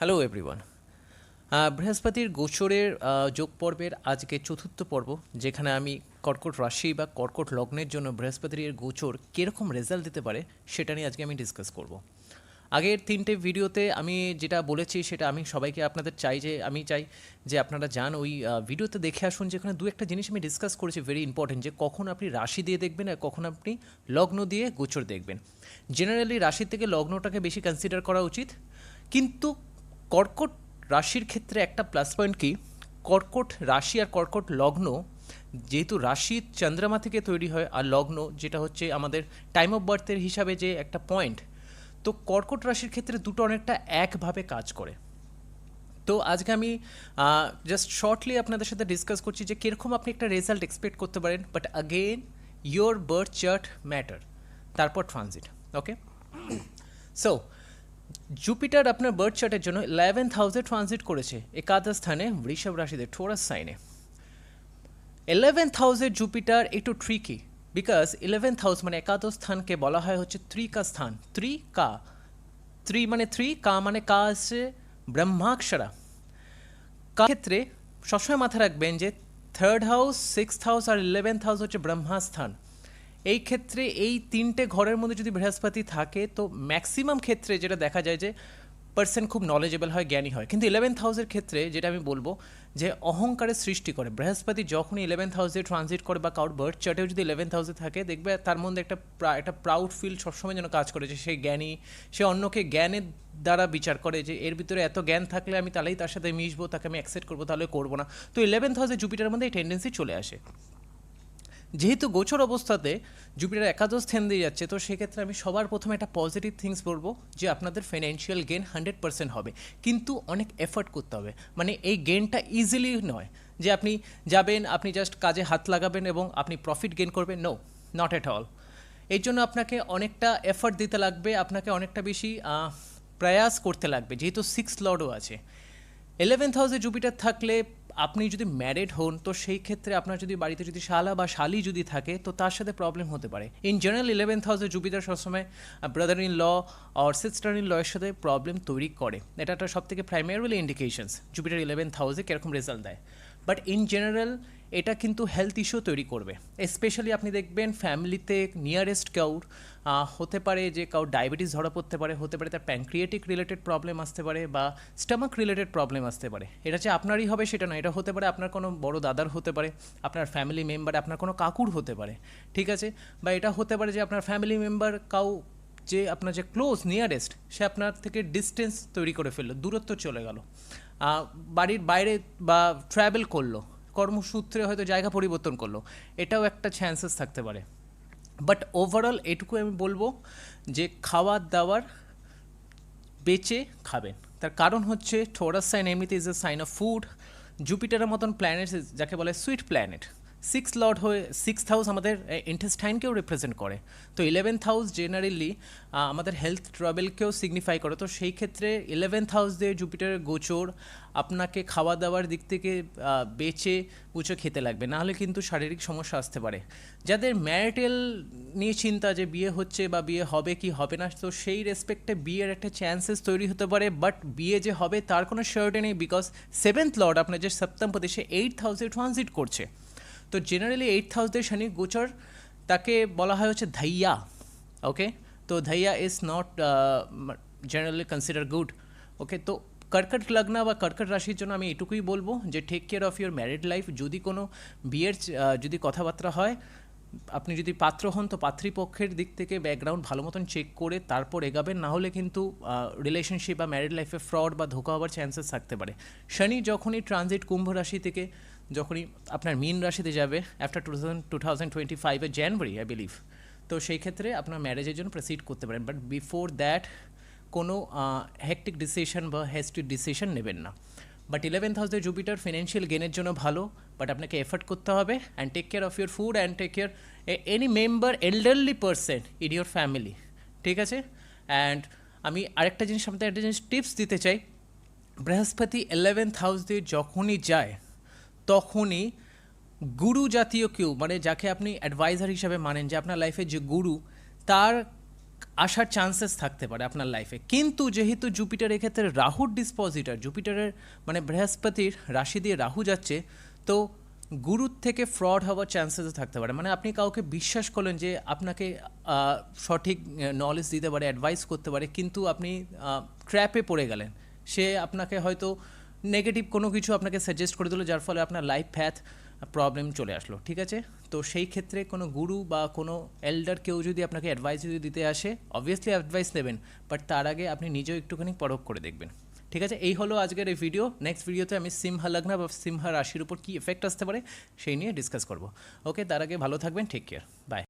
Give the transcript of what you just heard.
Hello everyone বৃহস্পতির গোচরের যোগ পর্বের আজকে চতুর্থ পর্ব, যেখানে আমি কর্কট রাশি বা কর্কট লগ্নের জন্য বৃহস্পতির গোচর কীরকম রেজাল্ট দিতে পারে, সেটা নিয়ে আজকে আমি ডিসকাস করব। আগের তিনটে ভিডিওতে আমি যেটা বলেছি, সেটা আমি সবাইকে আপনাদের চাই যে, আমি চাই যে আপনারা যান ওই ভিডিওতে দেখে আসুন যেখানে দু একটা জিনিস আমি ডিসকাস করেছি ভেরি ইম্পর্টেন্ট যে কখন আপনি রাশি দিয়ে দেখবেন আর কখন আপনি লগ্ন দিয়ে গোচর দেখবেন। জেনারেলি রাশি থেকে লগ্নটাকে বেশি কনসিডার করা উচিত, কিন্তু কর্কট রাশির ক্ষেত্রে একটা প্লাস পয়েন্ট কি? কর্কট রাশি আর কর্কট লগ্ন, যেহেতু রাশি চন্দ্রমা থেকে তৈরি হয় আর লগ্ন যেটা হচ্ছে আমাদের টাইম অফ বার্থের হিসাবে যে একটা পয়েন্ট তো কর্কট রাশির ক্ষেত্রে দুটো অনেকটা একভাবে কাজ করে। তো আজকে আমি জাস্ট শর্টলি আপনাদের সাথে ডিসকাস করছি যে কীরকম আপনি একটা রেজাল্ট এক্সপেক্ট করতে পারেন but again your birth chart matter তারপর ট্রানজিট ওকে সো জুপিটার আপনার বার্থ চার্টের জন্য ইলেভেন্থ হাউসে ট্রানজিট করেছে একাদশ স্থানে বৃষভ রাশিতে ঠোরাস সাইনে ইলেভেন্থ হাউসের জুপিটার একটু ট্রিকি বিকজ ইলেভেন্থ হাউস মানে একাদশ স্থানকে বলা হয় হচ্ছে ত্রিকা স্থান। ত্রিকা। ত্রি মানে থ্রি কা মানে কা আছে, ব্রহ্মাক্ষরা। কা ক্ষেত্রে সবসময় মাথায় রাখবেন যে থার্ড হাউস সিক্স হাউস আর ইলেভেন্থ হাউস হচ্ছে ব্রহ্মাস্থান। এই ক্ষেত্রে এই তিনটে ঘরের মধ্যে যদি বৃহস্পতি থাকে, তো ম্যাক্সিমাম ক্ষেত্রে যেটা দেখা যায় যে পার্সন খুব নলেজেবল হয়, জ্ঞানী হয়। কিন্তু ইলেভেন্থ হাউসের ক্ষেত্রে যেটা আমি বলব যে অহংকারের সৃষ্টি করে। বৃহস্পতি যখনই ইলেভেন্থ হাউসে ট্রানজিট করে বা কাউর বার্থ চার্টেও যদি ইলেভেন্থ হাউসে থাকে, দেখবে তার মধ্যে একটা একটা প্রাউড ফিল সবসময় যেন কাজ করে যে সে জ্ঞানী, সে অন্যকে জ্ঞানের দ্বারা বিচার করে যে এর ভিতরে এত জ্ঞান থাকলে আমি তাহলেই তার সাথে মিশবো, তাকে আমি অ্যাকসেপ্ট করব, তাহলে করব না। তো ইলেভেন্থ হাউসে জুপিটারের মধ্যে এই টেন্ডেন্সি চলে আসে। যেহেতু গোচর অবস্থাতে জুপিটার একাদশ স্থান দিয়ে যাচ্ছে, তো সেক্ষেত্রে আমি সবার প্রথমে একটা পজিটিভ থিংস বলব, যে আপনাদের ফিনান্সিয়াল গেন হান্ড্রেড পার্সেন্ট হবে। কিন্তু অনেক এফর্ট করতে হবে। মানে এই গেনটা ইজিলি নয়, যে আপনি যাবেন, আপনি জাস্ট কাজে হাত লাগাবেন এবং আপনি প্রফিট গেন করবেন। নো নট এট অল এর জন্য আপনাকে অনেকটা এফর্ট দিতে লাগবে, আপনাকে অনেকটা বেশি প্রয়াস করতে লাগবে। যেহেতু সিক্স লর্ডও আছে। ইলেভেন্থ হাউসে জুপিটার থাকলে আপনি যদি ম্যারেড হন, তো সেই ক্ষেত্রে আপনার যদি বাড়িতে যদি শালা বা শালি যদি থাকে, তো তার সাথে প্রবলেম হতে পারে। ইন জেনারেল ইলেভেন্থ হাউসে জুপিটার সবসময় ব্রাদার ইন ল আর সিস্টার ইন ল এর সাথে প্রবলেম তৈরি করে। এটা একটা সব থেকে প্রাইমারিলি ইন্ডিকেশনস জুপিটার ইলেভেন্থ হাউসে কীরকম রেজাল্ট দেয়। বাট ইন জেনারেল এটা কিন্তু হেলথ ইস্যু তৈরি করবে। স্পেশালি আপনি দেখবেন ফ্যামিলিতে নিয়ারেস্ট কাউর হতে পারে যে কাউর ডায়াবেটিস ধরা পড়তে পারে, হতে পারে তার প্যানক্রিয়েটিক রিলেটেড প্রবলেম আসতে পারে বা স্টামাক রিলেটেড প্রবলেম আসতে পারে। এটা যে আপনারই হবে সেটা না এটা হতে পারে আপনার কোনো বড় দাদার হতে পারে, আপনার ফ্যামিলি মেম্বার আপনার কোনো কাকুর হতে পারে, ঠিক আছে? বা এটা হতে পারে যে আপনার ফ্যামিলি মেম্বার কাউ যে আপনার যে ক্লোজ নিয়ারেস্ট সে আপনার থেকে ডিস্টেন্স তৈরি করে ফেলল, দূরত্ব চলে গেল। বাড়ির বাইরে বা ট্রাভেল করল কর্মসূত্রে হয়তো জায়গা পরিবর্তন করল, এটাও একটা চান্সেস থাকতে পারে। বাট ওভারঅল এটুকু আমি বলব যে খাওয়ার দাওয়ার বেঁচে খাবেন। তার কারণ হচ্ছে ঠোরাস সাইন এমনিতে is a sign of food জুপিটারের মতন প্ল্যানেট যাকে বলে সুইট প্ল্যানেট সিক্স লর্ড হয়ে সিক্স হাউস আমাদের ইন্টেস্টাইনকেও রিপ্রেজেন্ট করে। তো ইলেভেন্থ হাউস জেনারেলি আমাদের হেলথ ট্রাভেলকেও সিগনিফাই করে। তো সেই ক্ষেত্রে ইলেভেন্থ হাউস দিয়ে জুপিটারের গোচর, আপনাকে খাওয়া দাওয়ার দিক থেকে বেচে বুঝে খেতে লাগবে। নাহলে কিন্তু শারীরিক সমস্যা আসতে পারে। যাদের ম্যারিটেল নিয়ে চিন্তা যে বিয়ে হচ্ছে বা বিয়ে হবে কি হবে না, তো সেই রেসপেক্টে বিয়ের একটা চান্সেস তৈরি হতে পারে। বাট বিয়ে যে হবে, তার কোনো শিওরিটি নেই বিকজ সেভেন্থ লর্ড আপনার যে সপ্তম পদে, সে এইট হাউসে ট্রানজিট করছে। তো জেনারেলি এইট হাউসদের শনি গোচর তাকে বলা হয় হচ্ছে ধাইয়া ওকে তো Dahiya is not generally consider good okay তো কর্কট লগ্ন বা কর্কট রাশির জন্য আমি এটুকুই বলব যে take care of your married life যদি কোনো বিয়ের যদি কথাবার্তা হয় আপনি যদি পাত্র হন, তো পাত্রীপক্ষের দিক থেকে ব্যাকগ্রাউন্ড ভালো মতন চেক করে তারপর এগাবেন। না হলে কিন্তু রিলেশনশিপ বা ম্যারিড লাইফে ফ্রড বা ধোকা হওয়ার চান্সেস থাকতে পারে। শনি যখনই ট্রানজিট কুম্ভ রাশি থেকে, যখনই আপনার মিন রাশিতে যাবে after two thousand two thousand twenty ফাইভের জানুয়ারি আই বিলিভ তো সেই ক্ষেত্রে আপনার ম্যারেজের জন্য প্রসিড করতে পারেন। বাট বিফোর দ্যাট কোনো হেকটিক ডিসিশন বা হেস্টিক ডিসিশন নেবেন না। বাট ইলেভেন্থ হাউসে জুপিটার ফিনান্সিয়াল গেনের জন্য ভালো বাট আপনাকে এফোর্ট করতে হবে and take care of your food and take care any member elderly person in your family ঠিক আছে? অ্যান্ড আমি আরেকটা জিনিস, আপনাদের একটা জিনিস টিপস দিতে চাই। বৃহস্পতি ইলেভেন্থ হাউস দিয়ে যখনই যায়, তখনই গুরু জাতীয় কেউ মানে যাকে আপনি অ্যাডভাইজার হিসাবে মানেন, যে আপনার লাইফে যে গুরু, তার আসার চান্সেস থাকতে পারে আপনার লাইফে কিন্তু যেহেতু জুপিটার এক্ষেত্রে রাহুর ডিসপজিটার জুপিটারের মানে বৃহস্পতির রাশি দিয়ে রাহু যাচ্ছে, তো গুরুর থেকে ফ্রড হওয়ার চান্সেসও থাকতে পারে। মানে আপনি কাউকে বিশ্বাস করলেন যে আপনাকে সঠিক নলেজ দিতে পারে অ্যাডভাইস করতে পারে, কিন্তু আপনি ট্র্যাপে পড়ে গেলেন। সে আপনাকে হয়তো নেগেটিভ কোনো কিছু আপনাকে সাজেস্ট করে দিল, যার ফলে আপনার লাইফ প্যাথ প্রবলেম চলে আসলো, ঠিক আছে? তো সেই ক্ষেত্রে কোনো গুরু বা কোনো এল্ডার কেউ যদি আপনাকে অ্যাডভাইস যদি দিতে আসে অবভিয়াসলি অ্যাডভাইস নেবেন বাট তার আগে আপনি নিজেও একটুখানি পরখ করে দেখবেন, ঠিক আছে? এই হলো আজকের এই ভিডিও নেক্সট ভিডিওতে আমি সিমহা লগ্ন বা সিমহা রাশির উপর কী এফেক্ট আসতে পারে, সেই নিয়ে ডিসকাস করব। ওকে তার আগে ভালো থাকবেন ঠিক কেয়ার বাই